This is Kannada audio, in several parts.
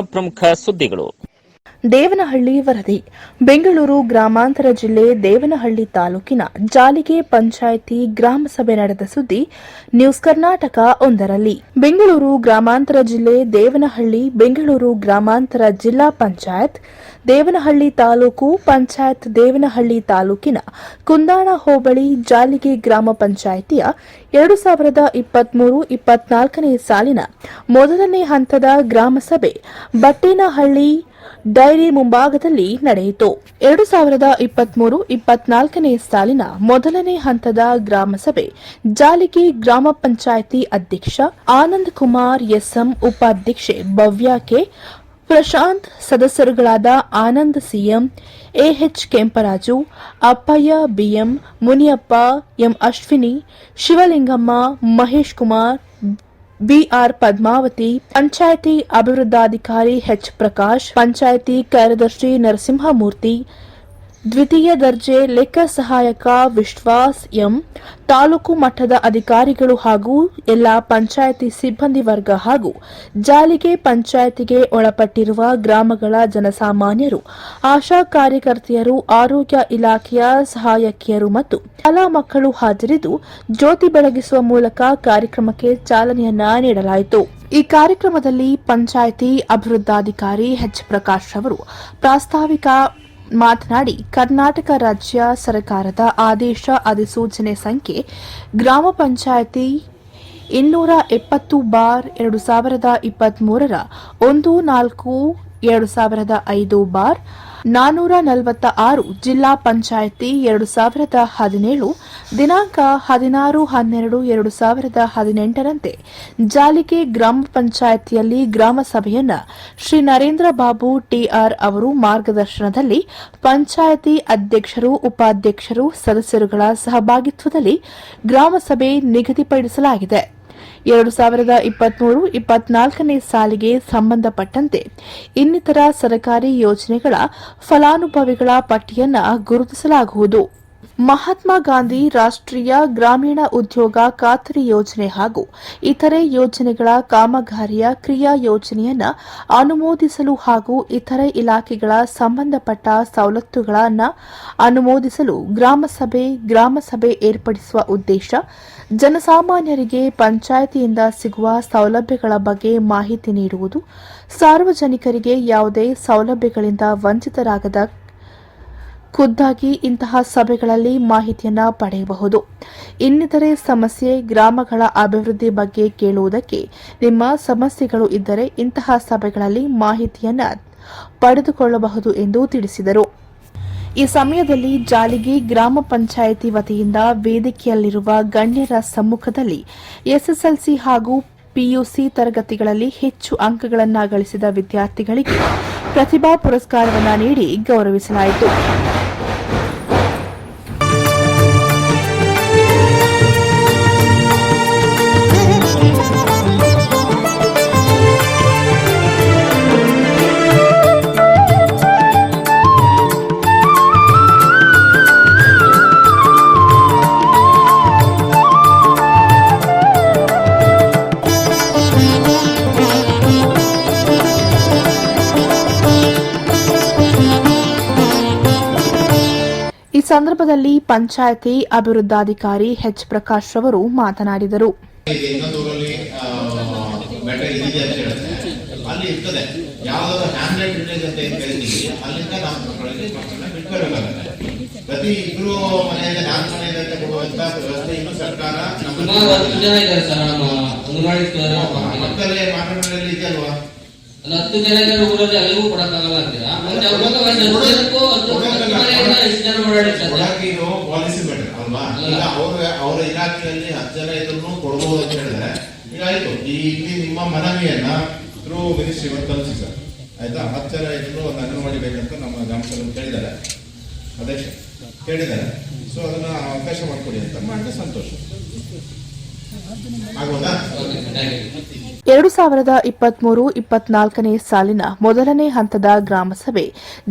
ಪ್ರಮುಖ ಸುದ್ದಿಗಳು. ದೇವನಹಳ್ಳಿ ವರದಿ. ಬೆಂಗಳೂರು ಗ್ರಾಮಾಂತರ ಜಿಲ್ಲೆ ದೇವನಹಳ್ಳಿ ತಾಲೂಕಿನ ಜಾಲಿಗೆ ಪಂಚಾಯಿತಿ ಗ್ರಾಮ ಸಭೆ ನಡೆದ ಸುದ್ದಿ ನ್ಯೂಸ್ ಕರ್ನಾಟಕ ಒಂದರಲ್ಲಿ. ಬೆಂಗಳೂರು ಗ್ರಾಮಾಂತರ ಜಿಲ್ಲೆ ದೇವನಹಳ್ಳಿ, ಬೆಂಗಳೂರು ಗ್ರಾಮಾಂತರ ಜಿಲ್ಲಾ ಪಂಚಾಯತ್, ದೇವನಹಳ್ಳಿ ತಾಲೂಕು ಪಂಚಾಯತ್ ದೇವನಹಳ್ಳಿ ತಾಲೂಕಿನ ಕುಂದಾಣ ಹೋಬಳಿ ಜಾಲಿಗೆ ಗ್ರಾಮ ಪಂಚಾಯಿತಿಯ ಎರಡು ಸಾವಿರದ ಇಪ್ಪತ್ಮೂರು ಇಪ್ಪತ್ನಾಲ್ಕನೇ ಸಾಲಿನ ಮೊದಲನೇ ಹಂತದ ಗ್ರಾಮಸಭೆ ಬಟ್ಟೇನಹಳ್ಳಿ ಡೈರಿ ಮುಂಭಾಗದಲ್ಲಿ ನಡೆಯಿತು. ಎರಡು ಸಾವಿರದ ಇಪ್ಪತ್ಮೂರು ಇಪ್ಪತ್ನಾಲ್ಕನೇ ಸಾಲಿನ ಮೊದಲನೇ ಹಂತದ ಗ್ರಾಮಸಭೆ ಜಾಲಿಗೆ ಗ್ರಾಮ ಪಂಚಾಯಿತಿ ಅಧ್ಯಕ್ಷ ಆನಂದ್ ಕುಮಾರ್ ಎಸ್ಎಂ ಉಪಾಧ್ಯಕ್ಷೆ Bhavya K. Prashanth, ಸದಸ್ಯರುಗಳಾದ Anand CM, AH Kemparaju, Appayya BM, Muniyappa, M Ashwini, Shivalingamma, Mahesh Kumar BR Padmavathi panchayat ಅಭಿವೃದ್ಧಾಧಿಕಾರಿ H Prakash panchayat ಕಾರ್ಯದರ್ಶಿ ನರಸಿಂಹಮೂರ್ತಿ ದ್ವಿತೀಯ ದರ್ಜೆ ಲೆಕ್ಕ ಸಹಾಯಕ ವಿಶ್ವಾಸ್ ಎಂ. ತಾಲೂಕು ಮಟ್ಟದ ಅಧಿಕಾರಿಗಳು ಹಾಗೂ ಎಲ್ಲ ಪಂಚಾಯಿತಿ ಸಿಬ್ಬಂದಿ ವರ್ಗ ಹಾಗೂ ಜಾಲಿಗೆ ಪಂಚಾಯಿತಿಗೆ ಒಳಪಟ್ಟಿರುವ ಗ್ರಾಮಗಳ ಜನಸಾಮಾನ್ಯರು, ಆಶಾ ಕಾರ್ಯಕರ್ತೆಯರು, ಆರೋಗ್ಯ ಇಲಾಖೆಯ ಸಹಾಯಕಿಯರು ಮತ್ತು ಶಾಲಾ ಮಕ್ಕಳು ಹಾಜರಿದ್ದು ಜ್ಯೋತಿ ಬೆಳಗಿಸುವ ಮೂಲಕ ಕಾರ್ಯಕ್ರಮಕ್ಕೆ ಚಾಲನೆಯನ್ನ ನೀಡಲಾಯಿತು. ಈ ಕಾರ್ಯಕ್ರಮದಲ್ಲಿ ಪಂಚಾಯಿತಿ ಅಭಿವೃದ್ಧಾಧಿಕಾರಿ ಎಚ್. ಪ್ರಕಾಶ್ ಅವರು ಪ್ರಾಸ್ತಾವಿಕ ಮಾತನಾಡಿ, ಕರ್ನಾಟಕ ರಾಜ್ಯ ಸರ್ಕಾರದ ಆದೇಶ ಅಧಿಸೂಚನೆ ಸಂಖ್ಯೆ ಗ್ರಾಮ ಪಂಚಾಯಿತಿ ಇನ್ನೂರ ಎಪ್ಪತ್ತು ಬಾರ್ ಎರಡು ಸಾವಿರದ ಇಪ್ಪತ್ಮೂರರ ಒಂದು ನಾಲ್ಕು ಎರಡು ಸಾವಿರದ ಐದು ಬಾರ್ ನಾನೂರ ನಲವತ್ತ ಆರು ಜಿಲ್ಲಾ ಪಂಚಾಯಿತಿ ಎರಡು ಸಾವಿರದ ಹದಿನೇಳು, ದಿನಾಂಕ ಹದಿನಾರು ಹನ್ನೆರಡು ಎರಡು ಸಾವಿರದ ಹದಿನೆಂಟರಂತೆ ಜಾಲಿಕೆ ಗ್ರಾಮ ಪಂಚಾಯಿತಿಯಲ್ಲಿ ಗ್ರಾಮ ಸಭೆಯನ್ನ ಶ್ರೀ ನರೇಂದ್ರ ಬಾಬು ಟಿಆರ್ ಅವರು ಮಾರ್ಗದರ್ಶನದಲ್ಲಿ ಪಂಚಾಯಿತಿ ಅಧ್ಯಕ್ಷರು, ಉಪಾಧ್ಯಕ್ಷರು, ಸದಸ್ಯರುಗಳ ಸಹಭಾಗಿತ್ವದಲ್ಲಿ ಗ್ರಾಮ ಸಭೆ ನಿಗದಿಪಡಿಸಲಾಗಿದೆ. ಎರಡು ಸಾವಿರದ ಇಪ್ಪತ್ಮೂರು ಇಪ್ಪತ್ನಾಲ್ಕನೇ ಸಾಲಿಗೆ ಸಂಬಂಧಪಟ್ಟಂತೆ ಇನ್ನಿತರ ಸರ್ಕಾರಿ ಯೋಜನೆಗಳ ಫಲಾನುಭವಿಗಳ ಪಟ್ಟಿಯನ್ನು ಗುರುತಿಸಲಾಗುವುದು. ಮಹಾತ್ಮ ಗಾಂಧಿ ರಾಷ್ಟ್ರೀಯ ಗ್ರಾಮೀಣ ಉದ್ಯೋಗ ಖಾತರಿ ಯೋಜನೆ ಹಾಗೂ ಇತರೆ ಯೋಜನೆಗಳ ಕಾಮಗಾರಿಯ ಕ್ರಿಯಾ ಯೋಜನೆಯನ್ನು ಅನುಮೋದಿಸಲು ಹಾಗೂ ಇತರೆ ಇಲಾಖೆಗಳ ಸಂಬಂಧಪಟ್ಟ ಸವಲತ್ತುಗಳನ್ನು ಅನುಮೋದಿಸಲು ಗ್ರಾಮಸಭೆ ಗ್ರಾಮಸಭೆ ಏರ್ಪಡಿಸುವ ಉದ್ದೇಶ, ಜನಸಾಮಾನ್ಯರಿಗೆ ಪಂಚಾಯಿತಿಯಿಂದ ಸಿಗುವ ಸೌಲಭ್ಯಗಳ ಬಗ್ಗೆ ಮಾಹಿತಿ ನೀಡುವುದು, ಸಾರ್ವಜನಿಕರಿಗೆ ಯಾವುದೇ ಸೌಲಭ್ಯಗಳಿಂದ ವಂಚಿತರಾಗದ ಖುದ್ದಾಗಿ ಇಂತಹ ಸಭೆಗಳಲ್ಲಿ ಮಾಹಿತಿಯನ್ನು ಪಡೆಯಬಹುದು. ಇನ್ನಿತರೆ ಸಮಸ್ಯೆ ಗ್ರಾಮಗಳ ಅಭಿವೃದ್ಧಿ ಬಗ್ಗೆ ಕೇಳುವುದಕ್ಕೆ ನಿಮ್ಮ ಸಮಸ್ಯೆಗಳು ಇದ್ದರೆ ಇಂತಹ ಸಭೆಗಳಲ್ಲಿ ಮಾಹಿತಿಯನ್ನು ಪಡೆದುಕೊಳ್ಳಬಹುದು ಎಂದು ತಿಳಿಸಿದರು. ಈ ಸಮಯದಲ್ಲಿ ಜಾಲಿಗೆ ಗ್ರಾಮ ಪಂಚಾಯಿತಿ ವತಿಯಿಂದ ವೇದಿಕೆಯಲ್ಲಿರುವ ಗಣ್ಯರ ಸಮ್ಮುಖದಲ್ಲಿ ಎಸ್ಎಸ್ಎಲ್ಸಿ ಹಾಗೂ ಪಿಯುಸಿ ತರಗತಿಗಳಲ್ಲಿ ಹೆಚ್ಚು ಅಂಕಗಳನ್ನು ಗಳಿಸಿದ ವಿದ್ಯಾರ್ಥಿಗಳಿಗೆ ಪ್ರತಿಭಾ ಪುರಸ್ಕಾರವನ್ನು ನೀಡಿ ಗೌರವಿಸಲಾಯಿತು. ಸಂದರ್ಭದಲ್ಲಿ ಪಂಚಾಯಿತಿ ಅಭಿವೃದ್ಧಾಧಿಕಾರಿ ಎಚ್ ಪ್ರಕಾಶ್ ಅವರು ಮಾತನಾಡಿದರು. ಈಗ ಇನ್ನೊಂದು ಊರಲ್ಲಿ ಮೆಟ್ರೋ ಇದಿದೆ ಅಂತ ಅಲ್ಲಿ ಇರ್ತದೆ. ಯಾವ್ದಾದ್ರು ಹ್ಯಾಮ್ಲೆಟ್ ವಿಲೇಜ್ ಅಂತ ಏನ್ ಕರಿತೀವಿ ಅಲ್ಲಿಂದ ನಾವು ಮಕ್ಕಳಿಗೆ ಮಕ್ಕಳನ್ನ ಬಿಟ್ಕೊಳ್ಬೇಕಾಗುತ್ತೆ. ಪ್ರತಿ ಇಬ್ರು ಮನೆಯಿಂದ ನಾಲ್ಕು ಮನೆಯಿಂದ ಕೊಡುವಂತ ವ್ಯವಸ್ಥೆ ಇನ್ನು ಸರ್ಕಾರ ಮಕ್ಕಳಲ್ಲಿ ನಮ್ಮ ಮಕ್ಕಳೇ ಇದೆಯಲ್ವಾ? ಅಲ್ಲ ಹತ್ತು ಜನ ಊರಲ್ಲಿ ಅಲ್ಲಿಗೂ ಕೊಡಕ್ಕಾಗಲ್ಲ ಅಂತೀರಾ? ಪಾಲಿಸಿ ಬೇಡ ಅಲ್ವಾ? ಈಗ ಅವ್ರ ಅವರ ಇಲಾಖೆಯಲ್ಲಿ ಹತ್ತು ಜನ ಇದ್ರು ಕೊಡಬಹುದು ಅಂತ ಹೇಳಿದ್ರೆ ಈಗ ಆಯ್ತು. ಈ ಇಲ್ಲಿ ನಿಮ್ಮ ಮನವಿಯನ್ನ ಥ್ರೂ ಮಿನಿಸ್ಟ್ರಿ ಇವತ್ತು ತಲುಪಿಸಿ ಸರ್. ಆಯ್ತಾ? ಹತ್ತು ಜನ ಇದ್ರು ಒಂದು ಅಂಗನವಾಡಿ ಬೇಕಂತ ನಮ್ಮ ಗ್ರಾಮಸಭೆ ಕೇಳಿದ್ದಾರೆ. ಅಧ್ಯಕ್ಷ ಕೇಳಿದ್ದಾರೆ. ಸೊ ಅದನ್ನ ಅವಕಾಶ ಮಾಡಿಕೊಡಿ ಅಂತ ಮಾಡಿದ್ರೆ ಸಂತೋಷ. ಎರಡು ಸಾವಿರದ ಇಪ್ಪತ್ಮೂರು ಇಪ್ಪತ್ನಾಲ್ಕನೇ ಸಾಲಿನ ಮೊದಲನೇ ಹಂತದ ಗ್ರಾಮಸಭೆ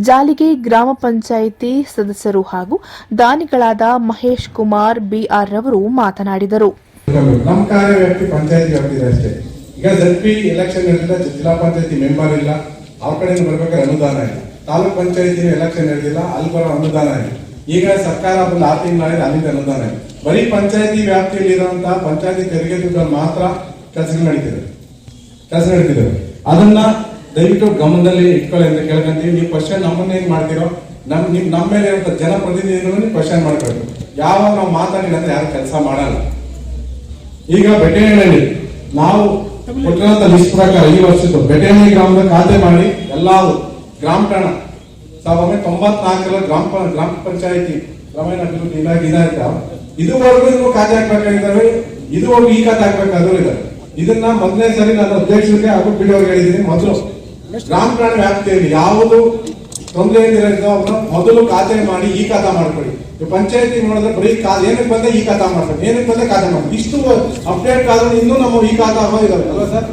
ಜಾಲಿಗೆ ಗ್ರಾಮ ಪಂಚಾಯಿತಿ ಸದಸ್ಯರು ಹಾಗೂ ದಾನಿಗಳಾದ ಮಹೇಶ್ ಕುಮಾರ್ ಬಿಆರ್ ರವರು ಮಾತನಾಡಿದರು. ನಮ್ಮ ಕಾರ್ಯ ವ್ಯಾಪ್ತಿ ಪಂಚಾಯತ್ ವ್ಯಾಪ್ತಿದೆ ಅಷ್ಟೇ. ಈಗ ಜಡ್ಪಿ ಎಲೆಕ್ಷನ್ ನಡೆದಿಲ್ಲ ಜಿಲ್ಲಾ ಪಂಚಾಯತಿ ಮೆಂಬರ್ ಇಲ್ಲ, ಅವ್ರ ಕಡೆಯಿಂದ ಬರ್ಬೇಕಾದ್ರೆ ಅನುದಾನ ಇಲ್ಲ. ತಾಲೂಕ್ ಪಂಚಾಯತಿ ಎಲೆಕ್ಷನ್ ನಡೆದಿಲ್ಲ, ಅಲ್ಲಿ ಬರೋ ಅನುದಾನ ಇಲ್ಲ. ಈಗ ಸರ್ಕಾರ ಬಂದು ಆರು ತಿಂಗಳಾಗಿದೆ ಅಲ್ಲಿಂದ ಅನುದಾನ ಇಲ್ಲ. ಬರೀ ಪಂಚಾಯತಿ ವ್ಯಾಪ್ತಿಯಲ್ಲಿ ಇರುವಂತಹ ಪಂಚಾಯತಿ ತೆರಿಗೆ ಮಾತ್ರ ಕೆಲಸಗಳು ನಡೀತಿದೆ. ಕೆಲಸ ನಡೀತಿದೆ. ಅದನ್ನ ದಯವಿಟ್ಟು ಗಮನದಲ್ಲಿ ಇಟ್ಕೊಳ್ಳಿ ಅಂತ ಕೇಳ್ಕೊಂತೀವಿ. ನೀವು ಕ್ವಶನ್ ನಮ್ಮನ್ನ ಏನ್ ಮಾಡ್ತೀರೋ, ನಮ್ ನಿಮ್ ನಮ್ಮ ಮೇಲೆ ಇರುವಂತ ನೀವು ಕ್ವಶನ್ ಮಾಡ್ಕೊಳ್ಬೇಕು ಯಾವಾಗ ನಾವು ಮಾತಾಡಿಲ್ಲ ಅಂದ್ರೆ ಯಾರು ಕೆಲಸ ಮಾಡಲ್ಲ. ಈಗ ಬೆಟ್ಟೆಹಳ್ಳಿ ನಾವು ಕೊಟ್ಟಿರುವಂತ ಲಿಸ್ಟ್ ಪ್ರಕಾರ ಈ ವರ್ಷದ್ದು ಬೆಟ್ಟೆಹಳ್ಳಿ ಗ್ರಾಮದ ಖಾತೆ ಮಾಡಿ ಎಲ್ಲಾ ಗ್ರಾಮ ಠಾಣ ಸಾವಿರದ ತೊಂಬತ್ನಾಲ್ಕರ ಗ್ರಾಮ ಗ್ರಾಮ ಪಂಚಾಯತಿ ಗ್ರಾಮೀಣ ಅಭಿವೃದ್ಧಿ ಇಲಾಖೆ ಇದಾಯ್ತಾ? ಇದುವರೆಗೂ ಇನ್ನು ಖಾತೆ ಹಾಕ್ಬೇಕಾಗಿದ್ದಾವೆ ಇದುವರೆಗೂ ಈ ಖಾತೆ ಹಾಕ್ಬೇಕಾದ್ರು ಇದ್ದಾರೆ. ಇದನ್ನ ಮೊದಲನೇ ಸರಿ ನಾನು ಅಧ್ಯಕ್ಷರಿಗೆ ಹಾಗೂ ಬಿಡಿಯವ್ರಿಗೆ ಹೇಳಿದ್ದೀನಿ. ಮೊದಲು ಠಾಣ ವ್ಯಾಪ್ತಿಯಲ್ಲಿ ಯಾವುದು ತೊಂದರೆ ಏನಿರೋ ಅವ್ರನ್ನ ಮೊದಲು ಖಾತೆ ಮಾಡಿ ಈ ಖಾತಾ ಮಾಡ್ಕೊಳ್ಳಿ. ಪಂಚಾಯತಿ ಮಾಡಿದ್ರೆ ಬರೀ ಏನಕ್ಕೆ ಬಂದ ಈ ಖಾತಾ ಮಾಡ್ತಾರೆ ಏನಕ್ಕೆ ಬಂದ ಖಾತೆ ಮಾಡ್ತಾರೆ ಇಷ್ಟು ಅಪ್ಡೇಟ್ ಆದ್ರೆ ಇನ್ನೂ ನಮ್ಮ ಈ ಖಾತಾ ಇದಾವೆ ಅಲ್ವಾ ಸರ್?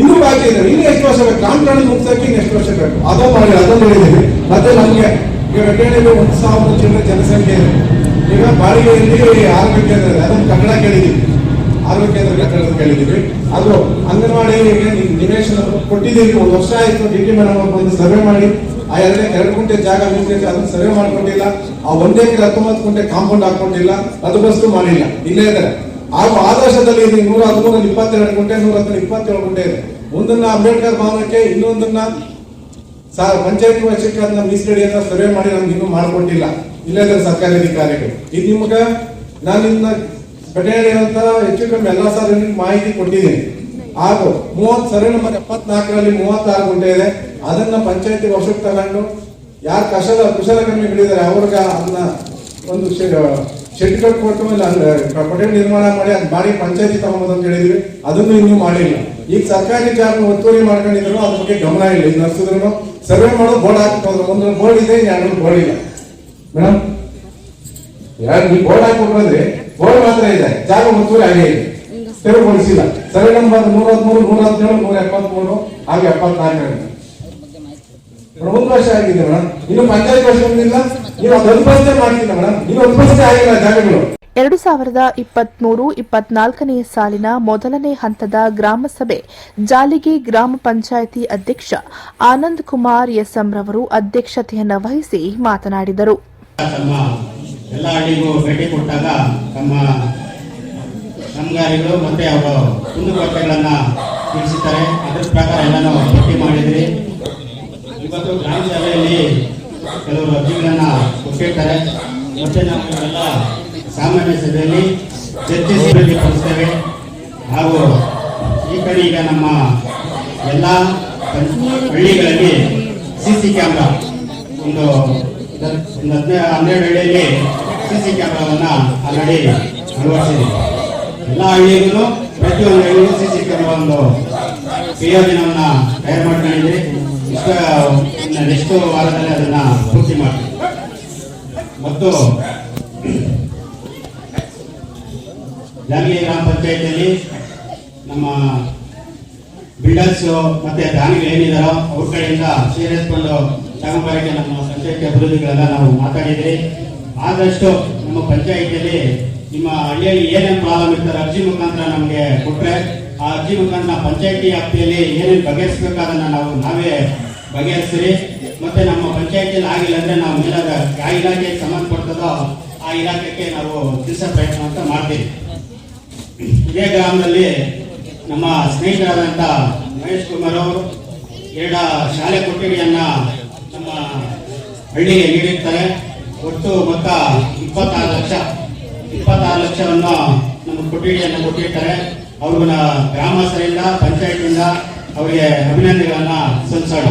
ಇನ್ನೂ ಬಾಕಿ ಇದೆ. ಇನ್ನು ಎಷ್ಟು ವರ್ಷ ಬೇಕು? ಗ್ರಾಮ ಮುಗಿಸೋಕೆ ಇನ್ನು ಎಷ್ಟು ವರ್ಷ ಬೇಕು? ಅದೋ ಮಾಡಿ ಅದೋ ಮಾಡಿದ್ದೀವಿ ಮತ್ತೆ ನಮ್ಗೆ ಈಗ ಒಂದು ಸಾವಿರ ಚಿಲ್ಲರೆ ಜನಸಂಖ್ಯೆ ಇದೆ. ಈಗ ಬಾಡಿಗೆಯಲ್ಲಿ ಆರೋಗ್ಯ ಕೇಂದ್ರ ಅದನ್ನು ಕನ್ನಡ ಕೇಳಿದ್ದೀವಿ. ಆರೋಗ್ಯ ಕೇಂದ್ರ ಕಟ್ಟಡ ಕೇಳಿದ್ದೀವಿ. ಅದು ಅಂಗನವಾಡಿಗೆ ನಿವೇಶನ ಕೊಟ್ಟಿದ್ದೀವಿ ಒಂದು ವರ್ಷ ಆಯ್ತು ಡಿ ಟಿ ಮೇಡಮ್ ಅವ್ರು ಬಂದು ಸರ್ವೆ ಮಾಡಿ. ಆ ಎರಡನೇ ಎರಡು ಗುಂಟೆ ಜಾಗ ಮೀಸಲಿಟ್ಟು ಅದನ್ನು ಸರ್ವೆ ಮಾಡ್ಕೊಂಡಿಲ್ಲ. ಆ ಒಂದೇ ಹತ್ತೊಂಬತ್ತು ಗುಂಟೆ ಕಾಂಪೌಂಡ್ ಹಾಕೊಂಡಿಲ್ಲ ಬಸ್ತು ಮಾಡಿಲ್ಲ. ಇಲ್ಲೇ ಇದ್ದಾರೆ. ಹಾಗೂ ಆದರ್ಶದಲ್ಲಿ ಇದೆ ನೂರ ಹದಿಮೂರಲ್ಲಿ ಇಪ್ಪತ್ತೆರಡು ಗುಂಟೆ, ನೂರ ಹತ್ತು ಇಪ್ಪತ್ತೇಳು ಗುಂಟೆ ಇದೆ. ಒಂದನ್ನ ಅಂಬೇಡ್ಕರ್ ಭವನಕ್ಕೆ, ಇನ್ನೊಂದನ್ನ ಸಾ- ಪಂಚಾಯತ್ ವರ್ಷಕ್ಕೆ ಅದನ್ನ ಮೀಸಲಿಡಿಯನ್ನ ಸರ್ವೆ ಮಾಡಿ ನಮ್ಗೆ ಇನ್ನೂ ಮಾಡಿಕೊಟ್ಟಿಲ್ಲ. ಇಲ್ಲೇ ಸರ್ಕಾರಿ ಅಧಿಕಾರಿಗಳು. ಇದು ನಿಮ್ಗೆ ನಾನು ನಿಮ್ಮ ಬೆಟೆಯಲ್ಲಿ ಅಂತ ಹೆಚ್ಚು ಕಮ್ಮಿ ಎಲ್ಲಾ ಸಾರಿ ಮಾಹಿತಿ ಕೊಟ್ಟಿದ್ದೀನಿ. ಹಾಗೂ ಮೂವತ್ ಸರಿ ನಮ್ಮ ಎಪ್ಪತ್ನಾಲ್ಕರಲ್ಲಿ ಮೂವತ್ತಾರು ಗುಂಟೆ ಇದೆ. ಅದನ್ನ ಪಂಚಾಯತಿ ವರ್ಷಕ್ಕೆ ತಗೊಂಡು ಯಾರು ಕಷಲ ಕುಶಲಕರ್ಮಿಗಳಿದ್ದಾರೆ ಅವ್ರಿಗೆ ಅದನ್ನ ಒಂದು ಶೆಡ್ ಕೊಟ್ಟು ಪಟೇಲ್ ನಿರ್ಮಾಣ ಮಾಡಿ ಅದ್ ಮಾಡಿ ಪಂಚಾಯತಿ ತಗೊಂಬೋದು ಅಂತ ಹೇಳಿದ್ವಿ. ಅದನ್ನು ಇನ್ನೂ ಮಾಡಿಲ್ಲ. ಈಗ ಸರ್ಕಾರಿ ಜಾಗ ಒತ್ತುವರಿ ಮಾಡ್ಕೊಂಡಿದ್ರು, ಅದ್ರ ಬಗ್ಗೆ ಗಮನ ಇಲ್ಲ. ಇದು ನರ್ಸಿದ್ರು ಸರ್ವೆ ಮಾಡೋದು ಬೋರ್ಡ್ ಹಾಕ್ಬೋದು ಒಂದೊಂದು ಬೋರ್ಡ್ ಇದೆ ಎರಡು ಬೋರ್ಡ್ ಇಲ್ಲ. ಮೇಡಮ್ ನೀವು ಬೋರ್ಡ್ ಹಾಕೊಂಡ್ರೆ ಬೋರ್ಡ್ ಮಾತ್ರ ಇದೆ. ಜಾಗ ಹಾಗೆ ಇದೆ. ತೆರವುಗೊಳಿಸಿಲ್ಲ ಸರಿ ನಂಬರ್ ನೂರ ಹದಿಮೂರು ನೂರ ಹದಿನೇಳು ನೂರ ಆಗಿದೆ ಮೇಡಮ್ ಇನ್ನು ಪಂಚಾಯತ್ ವರ್ಷ ನೀವು ನೀವು ಆಗಿಲ್ಲ ಜಾಗಗಳು. ಎರಡು ಸಾವಿರದ ಇಪ್ಪತ್ಮೂರು, ಇಪ್ಪತ್ನಾಲ್ಕನೇ ಸಾಲಿನ ಮೊದಲನೇ ಹಂತದ ಗ್ರಾಮಸಭೆ ಜಾಲಿಗೆ ಗ್ರಾಮ ಪಂಚಾಯಿತಿ ಅಧ್ಯಕ್ಷ ಆನಂದ್ ಕುಮಾರ್ ಎಸ್ಎಂ ರವರು ಅಧ್ಯಕ್ಷತೆಯನ್ನು ವಹಿಸಿ ಮಾತನಾಡಿದರು. ತಮ್ಮ ಎಲ್ಲ ಹಳ್ಳಿಗೂ ಭೇಟಿ ಕೊಟ್ಟಾಗ ತಮ್ಮ ಕಾಮಗಾರಿಗಳು ಮತ್ತೆ ಅವರು ಕುಂದುಕೊರತೆಗಳನ್ನ ತಿಳಿಸಿದ್ದಾರೆ. ಅದ್ರ ಪ್ರಕಾರ ಎಲ್ಲಾನು ಭೇಟಿ ಮಾಡಿದ್ರಿ. ಇವತ್ತು ಗ್ರಾಮ ಸಭೆಯಲ್ಲಿ ಕೆಲವರು ಅರ್ಜಿಗಳನ್ನ ಕೊಟ್ಟಿರ್ತಾರೆ. ಮತ್ತೆ ನಾವು ಎಲ್ಲ ಸಾಮಾನ್ಯ ಸಭೆಯಲ್ಲಿ ಚರ್ಚಿಸಿ ಅಭಿವೃದ್ಧಿಪಡಿಸ್ತೇವೆ ಹಾಗೂ ಈ ಕಡೆ ಈಗ ನಮ್ಮ ಎಲ್ಲ ಹಳ್ಳಿಗಳಲ್ಲಿ ಸಿ ಸಿ ಕ್ಯಾಮ್ರಾ ಒಂದು ಹನ್ನೆರಡು ಹಳ್ಳಿಯಲ್ಲಿ ಸಿ ಸಿ ಕ್ಯಾಮ್ರಾವನ್ನ ಆಲ್ರೆಡಿ ಅಳವಡಿಸಿದ್ದೀವಿ ಎಲ್ಲ ಹಳ್ಳಿಗೂ ಪ್ರತಿಯೊಂದು ಹಳ್ಳಿಗೂ ಸಿಸಿ ಕ್ಯಾಮ್ರಾ ಒಂದು ಪ್ರಯೋಜನವನ್ನ ತಯಾರು ಮಾಡ್ಕೊಂಡಿದ್ರಿ ಇಷ್ಟ ನೆಕ್ಸ್ಟ್ ವಾರದಲ್ಲಿ ಅದನ್ನ ಪೂರ್ತಿ ಮಾಡ್ತೀವಿ. ಮತ್ತು ಜಾನಗಿ ಗ್ರಾಮ ಪಂಚಾಯತಿಯಲ್ಲಿ ನಮ್ಮ ಬಿಲ್ಡರ್ಸ್ ಮತ್ತೆ ದಾನಿಗಳು ಏನಿದಾರೋ ಅವ್ರ ಕಡೆಯಿಂದ ಸೇರಿಸ್ಕೊಂಡು ತಗೊಂಬರಕ್ಕೆ ನಮ್ಮ ಪಂಚಾಯತಿ ಅಭಿವೃದ್ಧಿಗಳೆಲ್ಲ ನಾವು ಮಾತಾಡಿದ್ರಿ ಆದಷ್ಟು ನಮ್ಮ ಪಂಚಾಯಿತಿಯಲ್ಲಿ ನಿಮ್ಮ ಹಳ್ಳಿಯಲ್ಲಿ ಏನೇನು ಪ್ರಾಬ್ಲಮ್ ಇರ್ತಾರೆ ಅರ್ಜಿ ಮುಖಾಂತರ ನಮಗೆ ಕೊಟ್ಟರೆ ಆ ಅರ್ಜಿ ಮುಖಾಂತರ ಪಂಚಾಯತಿ ವ್ಯಾಪ್ತಿಯಲ್ಲಿ ಏನೇನು ಬಗೆಹರಿಸಬೇಕಾದನ್ನ ನಾವು ನಾವೇ ಬಗೆಹರಿಸ್ರಿ ಮತ್ತೆ ನಮ್ಮ ಪಂಚಾಯತಿಯಲ್ಲಿ ಆಗಿಲ್ಲ ಅಂದ್ರೆ ನಾವು ಮೇಲಾದ ಯಾವ ಇಲಾಖೆಗೆ ಸಂಬಂಧಪಡ್ತದೋ ಆ ಇಲಾಖೆಗೆ ನಾವು ತಿಳಿಸೋ ಪ್ರಯತ್ನ ಅಂತ ಮಾಡ್ತೀವಿ. ಇದೇ ಗ್ರಾಮದಲ್ಲಿ ನಮ್ಮ ಸ್ನೇಹಿತರಾದಂಥ ಮಹೇಶ್ ಕುಮಾರ್ ಅವರು, ಎರಡ ಶಾಲೆ ಕೊಠಡಿಯನ್ನ ಹಳ್ಳಿಗೆ ನೀಡಿರ್ತಾರೆ. ಒಟ್ಟು ಮೊತ್ತ ಇಪ್ಪತ್ತಾರು ಲಕ್ಷ. ಇಪ್ಪತ್ತಾರು ಲಕ್ಷವನ್ನು ನಮ್ಮ ಕೊಠಡಿಯನ್ನು ಕೊಟ್ಟಿರ್ತಾರೆ. ಅವ್ರಿಗ ಗ್ರಾಮಸ್ಥರಿಂದ ಪಂಚಾಯತಿಂದ ಅವರಿಗೆ ಅಭಿನಂದನೆಗಳನ್ನ ಸಲ್ಲಿಸೋಣ.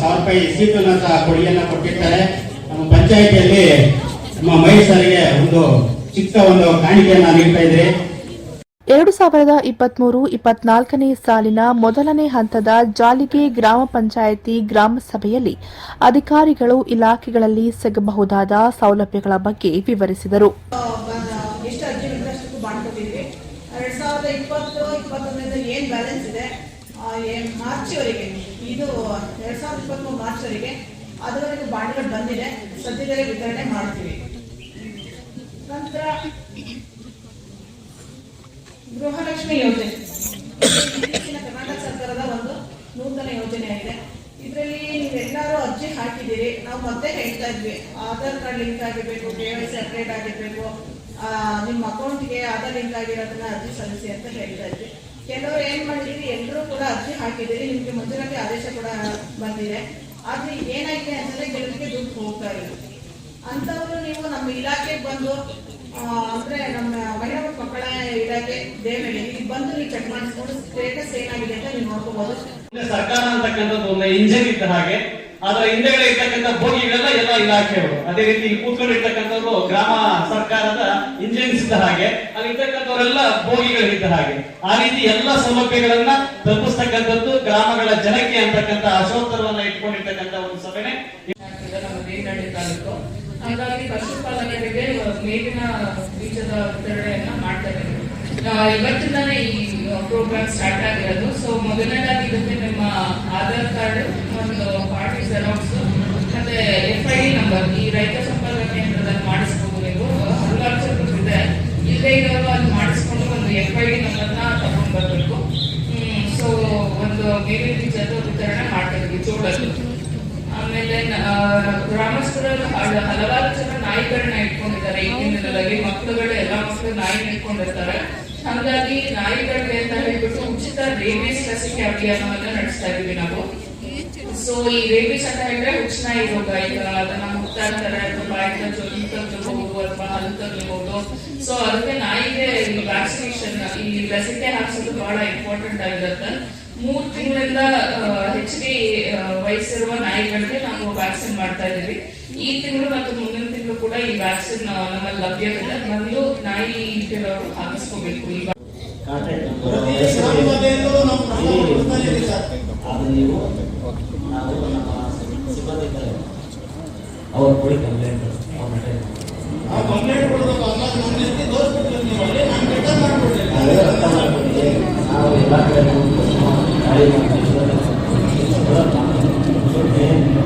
ಸಾವಿರ ರೂಪಾಯಿ ಸೀಟ್ ಕೊಡುಗೆಯನ್ನು ಕೊಡುಗೆಯನ್ನ ಕೊಟ್ಟಿರ್ತಾರೆ. ನಮ್ಮ ಪಂಚಾಯಿತಿಯಲ್ಲಿ ನಮ್ಮ ಮೈಸೂರಿಗೆ ಒಂದು ಚಿಕ್ಕ ಒಂದು ಕಾಣಿಕೆಯನ್ನ ನೀಡ್ತಾ ಇದ್ರಿ. ಎರಡು ಸಾವಿರದ ಇಪ್ಪತ್ಮೂರು ಇಪ್ಪತ್ನಾಲ್ಕನೇ ಸಾಲಿನ ಮೊದಲನೇ ಹಂತದ ಜಾಲಿಗೆ ಗ್ರಾಮ ಪಂಚಾಯಿತಿ ಗ್ರಾಮ ಸಭೆಯಲ್ಲಿ ಅಧಿಕಾರಿಗಳು ಇಲಾಖೆಗಳಲ್ಲಿ ಸಿಗಬಹುದಾದ ಸೌಲಭ್ಯಗಳ ಬಗ್ಗೆ ವಿವರಿಸಿದರು. ಎಷ್ಟು ಗೃಹಲಕ್ಷ್ಮಿ ಯೋಜನೆ. ಇತ್ತೀಚಿನ ಕರ್ನಾಟಕ ಸರ್ಕಾರದ ಒಂದು ನೂತನ ಯೋಜನೆ ಆಗಿದೆ. ಇದರಲ್ಲಿ ನೀವೆಲ್ಲರೂ ಅರ್ಜಿ ಹಾಕಿದ್ದೀರಿ. ನಾವು ಮತ್ತೆ ಹೇಳ್ತಾ ಇದ್ವಿ. ಆಧಾರ್ ಕಾರ್ಡ್ ಲಿಂಕ್ ಆಗಿರಬೇಕು, ಕೆ ವೈ ಸಿ ಅಪ್ಡೇಟ್ ಆಗಿರಬೇಕು ನಿಮ್ಮ ಅಕೌಂಟ್ಗೆ ಆಧಾರ್ ಲಿಂಕ್ ಆಗಿರೋದನ್ನ ಅರ್ಜಿ ಸಲ್ಲಿಸಿ ಅಂತ ಹೇಳ್ತಾ ಇದ್ವಿ. ಕೆಲವರು ಏನ್ ಮಾಡಿದ್ರಿ? ಎಲ್ಲರೂ ಕೂಡ ಅರ್ಜಿ ಹಾಕಿದ್ದೀರಿ. ನಿಮಗೆ ಮುಂದಿನ ಆದೇಶ ಕೂಡ ಬಂದಿದೆ. ಆದ್ರೆ ಏನಾಗಿದೆ ಅಂತಂದ್ರೆ ಕೆಲವರಿಗೆ ದುಡ್ಡು ಹೋಗ್ತಾ ಇಲ್ಲ. ಅಂತವರು ನೀವು ನಮ್ಮ ಇಲಾಖೆಗೆ ಬಂದು ಅಂದ್ರೆ ನಮ್ಮ ಮಹಿಳಾ ಮಕ್ಕಳ ಇಲಾಖೆ ದೇವರಿಗೆ ಇಲ್ಲಿ ಬಂದು ನೀವು ಚೆಕ್ ಮಾಡಿಸ್ಕೊಂಡು ಸ್ಟೇಟಸ್ ಏನಾಗಿದೆ ಅಂತ ನೀವು ನೋಡ್ಕೋಬಹುದು ಸರ್ಕಾರ ಅಂತಕ್ಕಂಥದ್ದು ಒಂದು ಇಂಜಿನ್ ಇದ್ದ ಹಾಗೆ. ಅದರ ಹಿಂದೆಗಡೆ ಇರ್ತಕ್ಕಂಥ ಭೋಗಿಗಳೆಲ್ಲ ಎಲ್ಲ ಇಲಾಖೆಯವರು. ಅದೇ ರೀತಿ ಕೂತ್ಕೊಂಡು ಕೂತ್ಕೊಂಡಿರ್ತಕ್ಕಂಥವ್ರು ಗ್ರಾಮ ಸರ್ಕಾರದ ಇಂಜಿನ್ಸ್ ಇದ್ದ ಹಾಗೆ. ಅಲ್ಲಿ ಇರ್ತಕ್ಕಂಥವರೆಲ್ಲ ಬೋಗಿಗಳಿದ್ದ ಹಾಗೆ. ಆ ರೀತಿ ಎಲ್ಲ ಸೌಲಭ್ಯಗಳನ್ನ ತಲುಪಿಸ್ತಕ್ಕಂಥದ್ದು ಗ್ರಾಮಗಳ ಜನಕ್ಕೆ ಅಂತಕ್ಕಂಥ ಅಶೋತ್ತರವನ್ನ ಇಟ್ಕೊಂಡಿರ್ತಕ್ಕಂಥ ಒಂದು ಸಭೆನೆ. ಆಗ್ತದೆ ನಮ್ಮ ತಾಲೂಕು. ಹಾಗಾಗಿ ಪಶುಪಾಲಕರಿಗೆ ಮೇವಿನ ಬೀಜದ ವಿತರಣೆಯನ್ನ ಮಾಡ್ತಾರೆ ಇವತ್ತಿಂದಾನೇ ಈ ಪ್ರೋಗ್ರಾಮ್ ಸ್ಟಾರ್ಟ್ ಆಗಿರೋದು. ಸೊ ಮೊದಲನೇದಾಗಿ ಇದಕ್ಕೆ ನಿಮ್ಮ ಆಧಾರ್ ಕಾರ್ಡ್, ಒಂದು ಪಾರ್ಟಿ ಜೆರಾಕ್ಸ್ ಮತ್ತೆ ಎಫ್ ಐ ಡಿ ನಂಬರ್ ಈ ರೈತ ಸಂಪರ್ಕ ಕೇಂದ್ರದಲ್ಲಿ ಮಾಡಿಸ್ಬೋದು ನೀವು. ಹಲವಾರು ಜನರು ಇದೆ. ಇಲ್ಲೇ ಇರೋರು ಅದು ಮಾಡಿಸ್ಕೊಂಡು ಒಂದು ಎಫ್ ಐ ಡಿ ನಂಬರ್ನ ತಗೊಂಡ್ ಬರಬೇಕು ಸೊ ಒಂದು ಮೇವಿನ ಬೀಜದ ವಿತರಣೆ ಮಾಡ್ತಾ ಇದ್ವಿ ಜೋಳದ್ದು ಆಮೇಲೆ ಗ್ರಾಮಸ್ಥರಲ್ಲಿ ಹಲ- ಹಲವಾರು ಜನ ನಾಯಿಗಳನ್ನ ಇಟ್ಕೊಂಡಿದ್ದಾರೆ ಈಗಿನಲ್ಲಿ ಮಕ್ಕಳುಗಳು, ಎಲ್ಲ ಮಕ್ಕಳು ನಾಯಿ ಇಟ್ಕೊಂಡಿರ್ತಾರೆ ಹಾಗಾಗಿ ನಾಯಿಗಳಿಗೆ ಅಂತ ಹೇಳ್ಬಿಟ್ಟು ಉಚಿತ ರೇಬಿಸ್ ಲಸಿಕೆ ಅಭಿಯಾನವನ್ನ ನಡೆಸ್ತಾ ಇದೀವಿ ನಾವು. ಸೊ ಈ ರೇಬಿಸ್ ಅಂತ ಹೇಳಿದ್ರೆ ಹುಚ್ಚನಾಯಿ ರೋಗ, ಈಗ ಅದನ್ನ ಮುಗ್ತಾ ಇರ್ತಾರೆ ಅಥವಾ ಬಾಯಿಂದ ಅಥವಾ ಹಲ್ಲು ತಗಬಹುದು ಸೊ ಅದಕ್ಕೆ ನಾಯಿಗೆ ಈ ವ್ಯಾಕ್ಸಿನೇಷನ್ ಈ ಲಸಿಕೆ ಹಾಕ್ಸೋದು ಬಹಳ ಇಂಪಾರ್ಟೆಂಟ್ ಆಗಿರುತ್ತೆ. ಮೂರ್ ತಿಂಗಳಿಂದ ವಯಸ್ಸಿರುವ ನಾಯಿಗಳಿಗೆ ನಾವು ವ್ಯಾಕ್ಸಿನ್ ಮಾಡ್ತಾ ಇದ್ದೀವಿ. ಈ ತಿಂಗಳು ಮತ್ತು ಮುಂದಿನ ತಿಂಗಳು ಕೂಡ ಈ ವ್ಯಾಕ್ಸಿನ್ ನಮ್ಮಲ್ಲಿ ಲಭ್ಯವಿದೆ. ಮೊದಲು ನಾಯಿ ಇಟ್ಟಿರೋರು ಹಾಕಿಸ್ಕೋಬೇಕು. ಈಗ ಕಾಂಟ್ಯಾಕ್ಟ್ ನಂಬರ್ ಹೆಸರು ಅದು ನೀವು ನಾವು ನಮ್ಮ ಸಿಬ್ಬಂದಿ ಇದ್ದಾರೆ ಅವ್ರು ಕೊಡಿ ಕಂಪ್ಲೇಂಟ್ ಅದೇ ಅರ್ಥ ಮಾಡ್ಕೊಳ್ಳಿ ನಾವು ಎಲ್ಲ ಕಡೆ ಗಾಡಿ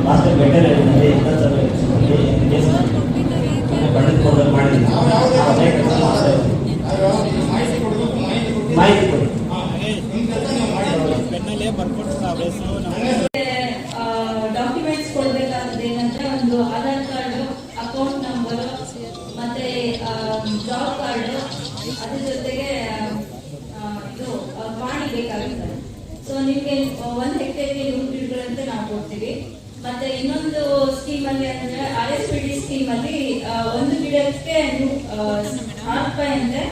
ಮಾಸ್ಟರ್ ವೆಟರ್ನರಿ ಇಪ್ಪತ್ತು ಕೇಸ್ ಪಡೆದುಕೊಂಡು ಮಾಡಿದ್ದೀವಿ ನಾವು ಅದೇ ಕೆಲಸ ಮಾಡ್ತಾ ಇದ್ದೀವಿ ಮಾಹಿತಿ ಕೊಡಿ ಡಾಕ್ಯುಮೆಂಟ್ಸ್ ಕೊಡ್ಬೇಕಾದ್ರೆ ಏನಂದ್ರೆ ಒಂದು ಆಧಾರ್ ಕಾರ್ಡ್ ಅಕೌಂಟ್ ನಂಬರ್ ಮತ್ತೆ ಜಾಬ್ ಕಾರ್ಡ್ ಅದ್ರ ಜೊತೆಗೆ ಇದು ಪಾಣಿ ಬೇಕಾಗುತ್ತೆ ಸೊ ನಿಮ್ಗೆ ಒಂದ್ ಹೆಕ್ಟೇರ್ಗೆ ನೂರು ಗಿಡಗಳಂತೆ ನಾವು ಕೊಡ್ತೀವಿ. ಮತ್ತೆ ಇನ್ನೊಂದು ಸ್ಕೀಮ್ ಅಲ್ಲಿ ಅಂದ್ರೆ, R S P D scheme ಅಲ್ಲಿ ಒಂದು ಗಿಡಕ್ಕೆ ರೂಪಾಯಿ ಅಂದ್ರೆ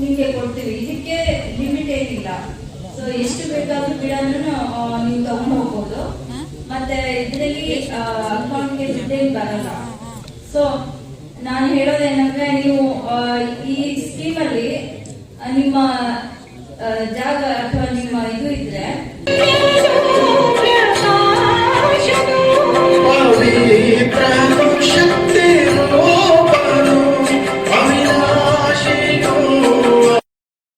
ನಿಮ್ಗೆ ಕೊಡ್ತೀವಿ. ಇದಕ್ಕೆ ಲಿಮಿಟ್ ಏನಿಲ್ಲ. ಸೊ ಎಷ್ಟು ಬೇಕಾದ್ರೂ ಗಿಡನೂ ನೀವು ತಗೊಂಡ್ ಹೋಗ್ಬೋದು ಮತ್ತೆ ಇದರಲ್ಲಿ ಅಕೌಂಟ್ಗೆ ದುಡ್ಡೇನು ಬರಲ್ಲ. ಸೊ ನಾನು ಹೇಳೋದೇನಂದ್ರೆ, ನೀವು ಈ ಸ್ಕೀಮಲ್ಲಿ ನಿಮ್ಮ ಜಾಗ